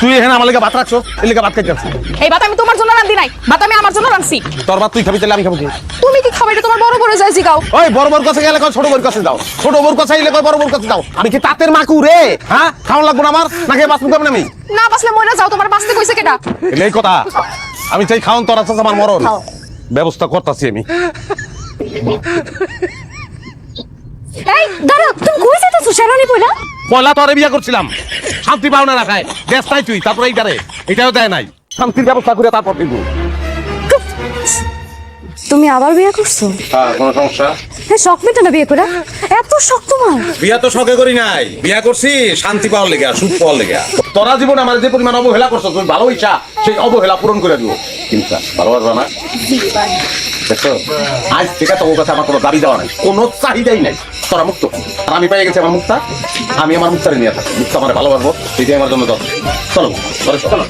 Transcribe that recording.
তুই এখানে আমার লেগে ভাত রাখছো? এই লেগে ভাত খাইতে আসছি। এই ভাত আমি তোমার জন্য রান্ধি নাই। ভাত আমি আমার জন্য তোর ভাত তুই খাবি তাহলে আমি খাব কি? তুমি কি খাবে? এটা তোমার বড় বড় যায় জিগাও ওই বড় বড় কাছে গেলে কয় ছোট বড় কাছে যাও ছোট বড় কাছে গেলে কয় বড় বড় কাছে যাও আমি কি তাঁতের মাকু রে? হ্যাঁ? খাওয়া লাগবো না আমার? বাঁচবো কেমন আমি? না বাসলে মরে যাও তোমার বাঁচতে কইছে কেডা? এই কথা। আমি চাই খাওয়ান তোর আছে আমার মরণ। ব্যবস্থা করতেছি আমি। এই দাঁড়া তুমি কই যেতেছো শেরানি পয়লা পয়লা তোরে বিয়া করছিলাম। শান্তি পাও না রাখায়। গ্যাস নাই তুই তারপরে এইটারে। এটাও দেয় নাই। শান্তির ব্যবস্থা করে তারপর দিব। তুমি আবার বিয়ে করছ? হ্যাঁ কোনো সমস্যা? হ্যাঁ শখ মেটে না বিয়ে করে? এত শখ তোমার। বিয়া তো শখে করি নাই। বিয়া করছি শান্তি পাওয়ার লেগে সুখ পাওয়ার লেগে। তোরা জীবন আমার যে পরিমাণ অবহেলা করছ তুমি ভালো ইচ্ছা সেই অবহেলা পূরণ করে দিব। চিন্তা ভালো পারবা না। দেখছ? আজ থেকে তোর কাছে আমার কোনো দাবি দেওয়া নাই কোনো চাহিদাই নাই। তোরা মুক্ত। আর আমি পেয়ে গেছি আমার মুক্তা। আমি আমার মুক্তারে নিয়ে থাকি মুক্তা আমার ভালোবাসবো। এটাই আমার জন্য দরকার চলো চলো